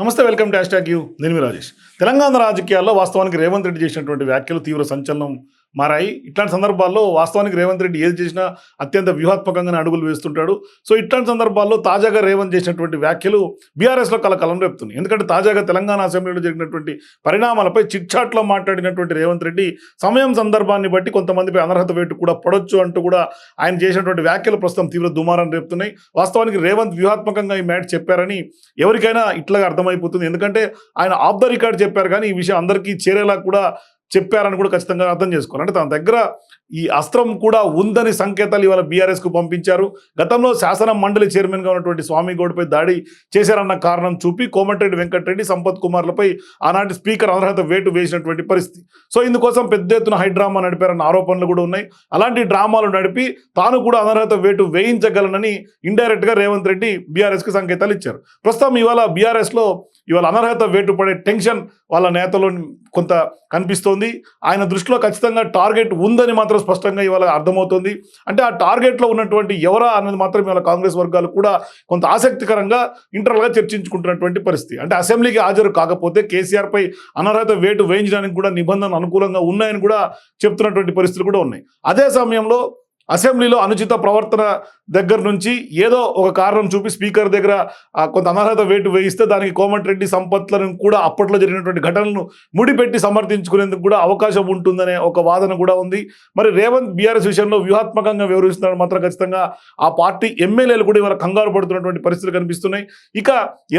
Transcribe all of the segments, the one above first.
నమస్తే welcome to hashtag U. నేను రాజేష్. తెలంగాణ రాజకీయాల్లో వాస్తవానికి రేవంత్ రెడ్డి చేసినటువంటి వ్యాఖ్యలు తీవ్ర సంచలనం మారాయి. ఇట్లాంటి సందర్భాల్లో వాస్తవానికి రేవంత్ రెడ్డి ఏది చేసినా అత్యంత వ్యూహాత్మకంగానే అడుగులు వేస్తుంటాడు. సో ఇట్లాంటి సందర్భాల్లో తాజాగా రేవంత్ చేసినటువంటి వ్యాఖ్యలు బీఆర్ఎస్లో కలకలం రేపుతున్నాయి. ఎందుకంటే తాజాగా తెలంగాణ అసెంబ్లీలో జరిగినటువంటి పరిణామాలపై చిట్చాట్లో మాట్లాడినటువంటి రేవంత్ రెడ్డి సమయం సందర్భాన్ని బట్టి కొంతమందిపై అనర్హత వేటు కూడా పడొచ్చు అంటూ కూడా ఆయన చేసినటువంటి వ్యాఖ్యలు ప్రస్తుతం తీవ్ర దుమారం రేపుతున్నాయి. వాస్తవానికి రేవంత్ వ్యూహాత్మకంగా ఈ మ్యాట్ చెప్పారని ఎవరికైనా ఇట్లాగా అర్థమైపోతుంది. ఎందుకంటే ఆయన ఆఫ్ ద రికార్డ్ చెప్పారు కానీ ఈ విషయం అందరికీ చేరేలా కూడా చెప్పారని కూడా ఖచ్చితంగా అర్థం చేసుకోవాలి. అంటే తన దగ్గర ఈ అస్త్రం కూడా ఉందని సంకేతాలు ఇవాళ బీఆర్ఎస్కు పంపించారు. గతంలో శాసన మండలి చైర్మన్గా ఉన్నటువంటి స్వామి గౌడ్పై దాడి చేశారన్న కారణం చూపి కోమటిరెడ్డి వెంకటరెడ్డి సంపత్ కుమార్లపై ఆనాటి స్పీకర్ అనర్హత వేటు వేసినటువంటి పరిస్థితి. సో ఇందుకోసం పెద్ద ఎత్తున హైడ్రామా నడిపారన్న ఆరోపణలు కూడా ఉన్నాయి. అలాంటి డ్రామాలు నడిపి తాను కూడా అనర్హత వేటు వేయించగలనని ఇండైరెక్ట్గా రేవంత్ రెడ్డి బీఆర్ఎస్కి సంకేతాలు ఇచ్చారు. ప్రస్తుతం ఇవాళ బీఆర్ఎస్లో ఇవాళ అనర్హత వేటు పడే టెన్షన్ వాళ్ళ నేతలో కొంత కనిపిస్తోంది. ఆయన దృష్టిలో ఖచ్చితంగా టార్గెట్ ఉందని మాత్రం స్పష్టంగా ఇవాళ అర్థమవుతుంది. అంటే ఆ టార్గెట్లో ఉన్నటువంటి ఎవరా అన్నది మాత్రం ఇవాళ కాంగ్రెస్ వర్గాలు కూడా కొంత ఆసక్తికరంగా ఇంటర్గా చర్చించుకుంటున్నటువంటి పరిస్థితి. అంటే అసెంబ్లీకి హాజరు కాకపోతే కేసీఆర్పై అనర్హత వేటు వేయించడానికి కూడా నిబంధనలు అనుకూలంగా ఉన్నాయని కూడా చెప్తున్నటువంటి పరిస్థితులు కూడా ఉన్నాయి. అదే సమయంలో అసెంబ్లీలో అనుచిత ప్రవర్తన దగ్గర నుంచి ఏదో ఒక కారణం చూపి స్పీకర్ దగ్గర కొంత అనర్హత వేటు వేయిస్తే దానికి కోమటిరెడ్డి సంపత్లను కూడా అప్పట్లో జరిగినటువంటి ఘటనలను ముడిపెట్టి సమర్థించుకునేందుకు కూడా అవకాశం ఉంటుందనే ఒక వాదన కూడా ఉంది. మరి రేవంత్ బీఆర్ఎస్ విషయంలో వ్యూహాత్మకంగా వ్యవహరిస్తున్నాడు మాత్రం ఖచ్చితంగా. ఆ పార్టీ ఎమ్మెల్యేలు కూడా ఇవాళ కంగారు పడుతున్నటువంటి పరిస్థితులు కనిపిస్తున్నాయి. ఇక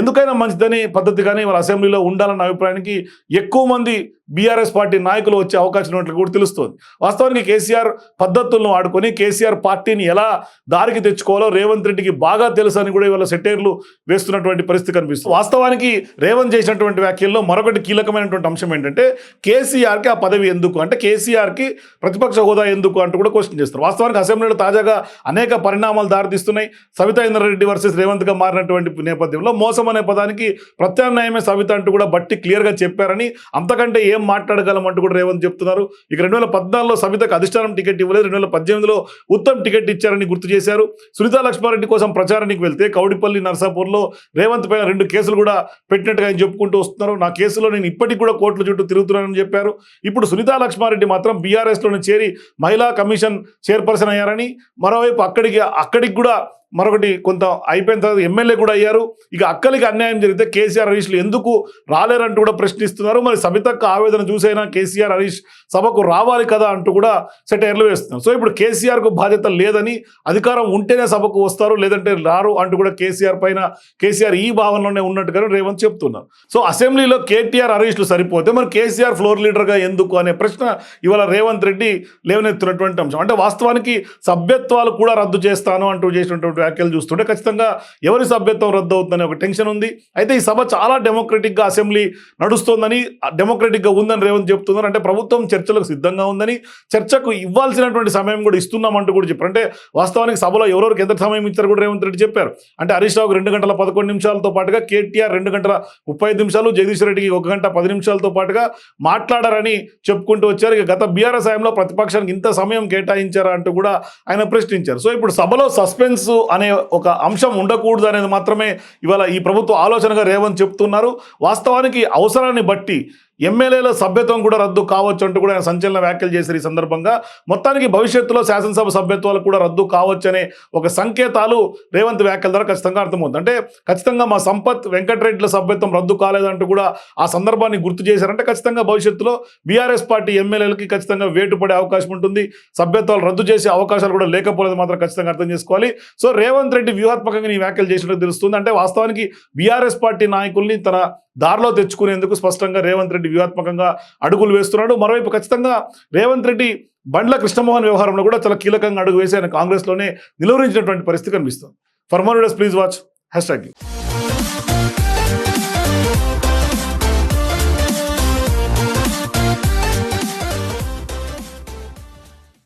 ఎందుకైనా మంచిదని పద్ధతిగానే ఇవాళ అసెంబ్లీలో ఉండాలన్న అభిప్రాయానికి ఎక్కువ మంది బీఆర్ఎస్ పార్టీ నాయకులు వచ్చే అవకాశం ఉన్నట్లు కూడా తెలుస్తుంది. వాస్తవానికి కేసీఆర్ పద్ధతులను వాడుకొని కేసీఆర్ పార్టీని ఎలా దారికి తెచ్చుకోవాలో రేవంత్ రెడ్డికి బాగా తెలుసు అని కూడా ఇవాళ సెటైర్లు వేస్తున్నటువంటి పరిస్థితి కనిపిస్తుంది. వాస్తవానికి రేవంత్ చేసినటువంటి వ్యాఖ్యల్లో మరొకటి కీలకమైనటువంటి అంశం ఏంటంటే కేసీఆర్కి ఆ పదవి ఎందుకు? అంటే కేసీఆర్కి ప్రతిపక్ష హోదా ఎందుకు అంటూ కూడా క్వశ్చన్ చేస్తారు. వాస్తవానికి అసెంబ్లీలో తాజాగా అనేక పరిణామాలు దారితీస్తున్నాయి. సవితా ఇంద్రారెడ్డి వర్సెస్ రేవంత్గా మారినటువంటి నేపథ్యంలో మోసం అనే పదానికి ప్రత్యామ్నాయమే సవిత అంటూ కూడా బట్టి క్లియర్గా చెప్పారని అంతకంటే ఏం మాట్లాడగలం అంటూ కూడా రేవంత్ చెప్తున్నారు. ఇక రెండు వేల పద్నాలుగులో సవితకు అధిష్టానం టికెట్ ఇవ్వలేదు. రెండు వేల పద్దెనిమిదిలో ఉత్తమ్ టికెట్ ఇచ్చారని గుర్తు చేశారు. సునీతా లక్ష్మారెడ్డి కోసం ప్రచారానికి వెళ్తే కౌడిపల్లి నర్సాపూర్లో రేవంత్ పైన రెండు కేసులు కూడా పెట్టినట్టుగా ఆయన చెప్పుకుంటూ వస్తున్నారు. నా కేసులో నేను ఇప్పటికి కూడా కోర్టుల చుట్టూ తిరుగుతున్నానని చెప్పారు. ఇప్పుడు సునీతా లక్ష్మారెడ్డి మాత్రం బీఆర్ఎస్లోనే చేరి మహిళా కమిషన్ చైర్పర్సన్ అయ్యారని మరోవైపు అక్కడికి అక్కడికి కూడా మరొకటి కొంత అయిపోయిన తర్వాత ఎమ్మెల్యే కూడా అయ్యారు. ఇక అక్కలికి అన్యాయం జరిగితే కేసీఆర్ హరీష్లు ఎందుకు రాలేరంటూ కూడా ప్రశ్నిస్తున్నారు. మరి సబితక్క ఆవేదన చూసైనా కేసీఆర్ హరీష్ సభకు రావాలి కదా అంటూ కూడా సెటైర్లు వేస్తున్నారు. సో ఇప్పుడు కేసీఆర్కు బాధ్యత లేదని అధికారం ఉంటేనే సభకు వస్తారు లేదంటే రారు అంటూ కూడా కేసీఆర్ పైన కేసీఆర్ ఈ భావనలోనే ఉన్నట్టుగా రేవంత్ చెప్తున్నారు. సో అసెంబ్లీలో కేటీఆర్ హరీష్లు సరిపోతే మరి కేసీఆర్ ఫ్లోర్ లీడర్గా ఎందుకు అనే ప్రశ్న ఇవాళ రేవంత్ రెడ్డి లేవనెత్తున్నటువంటి అంశం. అంటే వాస్తవానికి సభ్యత్వాలు కూడా రద్దు చేస్తాను అంటూ చేసినటువంటి వ్యాఖ్యలు చూస్తుంటే ఖచ్చితంగా ఎవరి సభ్యత్వం రద్దు అవుతుందనే ఒక టెన్షన్ ఉంది. అయితే ఈ సభ చాలా డెమోక్రటిక్గా అసెంబ్లీ నడుస్తోందని డెమోక్రటిక్గా ఉందని రేవంత్ చెప్తున్నారు. అంటే ప్రభుత్వం చర్చలకు సిద్ధంగా ఉందని చర్చకు ఇవ్వాల్సినటువంటి సమయం కూడా ఇస్తున్నామంటూ కూడా చెప్పారు. అంటే వాస్తవానికి సభలో ఎవరెవరికి ఎంత సమయం ఇచ్చారు కూడా రేవంత్ రెడ్డి చెప్పారు. అంటే హరీష్ రావుకి రెండు గంటల పదకొండు నిమిషాలతో పాటుగా కేటీఆర్ రెండు గంటల ముప్పై నిమిషాలు జగదీష్ రెడ్డికి ఒక గంట పది నిమిషాలతో పాటుగా మాట్లాడారని చెప్పుకుంటూ వచ్చారు. ఇక గత బీఆర్ఎస్ హయాంలో ప్రతిపక్షానికి ఇంత సమయం కేటాయించారా అంటూ కూడా ఆయన ప్రశ్నించారు. సో ఇప్పుడు సభలో సస్పెన్స్ అనే ఒక అంశం ఉండకూడదు అనేది మాత్రమే ఇవాళ ఈ ప్రభుత్వ ఆలోచనగా రేవంత్ చెప్తున్నారు. వాస్తవానికి అవసరాన్ని బట్టి ఎమ్మెల్యేల సభ్యత్వం కూడా రద్దు కావచ్చు అంటూ కూడా ఆయన సంచలన వ్యాఖ్యలు చేశారు ఈ సందర్భంగా. మొత్తానికి భవిష్యత్తులో శాసనసభ సభ్యత్వాలు కూడా రద్దు కావచ్చు అనే ఒక సంకేతాలు రేవంత్ వ్యాఖ్యల ద్వారా ఖచ్చితంగా అర్థమవుతుంది. అంటే ఖచ్చితంగా మా సంపత్ వెంకటరెడ్డిల సభ్యత్వం రద్దు కాలేదంటూ కూడా ఆ సందర్భాన్ని గుర్తు చేశారంటే ఖచ్చితంగా భవిష్యత్తులో బీఆర్ఎస్ పార్టీ ఎమ్మెల్యేలకి ఖచ్చితంగా వేటు పడే అవకాశం ఉంటుంది. సభ్యత్వాలు రద్దు చేసే అవకాశాలు కూడా లేకపోలేదు మాత్రం ఖచ్చితంగా అర్థం చేసుకోవాలి. సో రేవంత్ రెడ్డి వ్యూహాత్మకంగా ఈ వ్యాఖ్యలు చేసినట్టు తెలుస్తుంది. అంటే వాస్తవానికి బీఆర్ఎస్ పార్టీ నాయకుల్ని తన దారిలో తెచ్చుకునేందుకు స్పష్టంగా రేవంత్ రెడ్డి వ్యూహాత్మకంగా అడుగులు వేస్తున్నాడు. మరోవైపు ఖచ్చితంగా రేవంత్ రెడ్డి బండ్ల కృష్ణమోహన్ వ్యవహారంలో కూడా చాలా కీలకంగా అడుగు వేసి ఆయన కాంగ్రెస్లోనే నిలువరించినటువంటి పరిస్థితి కనిపిస్తుంది. For more please watch hash tag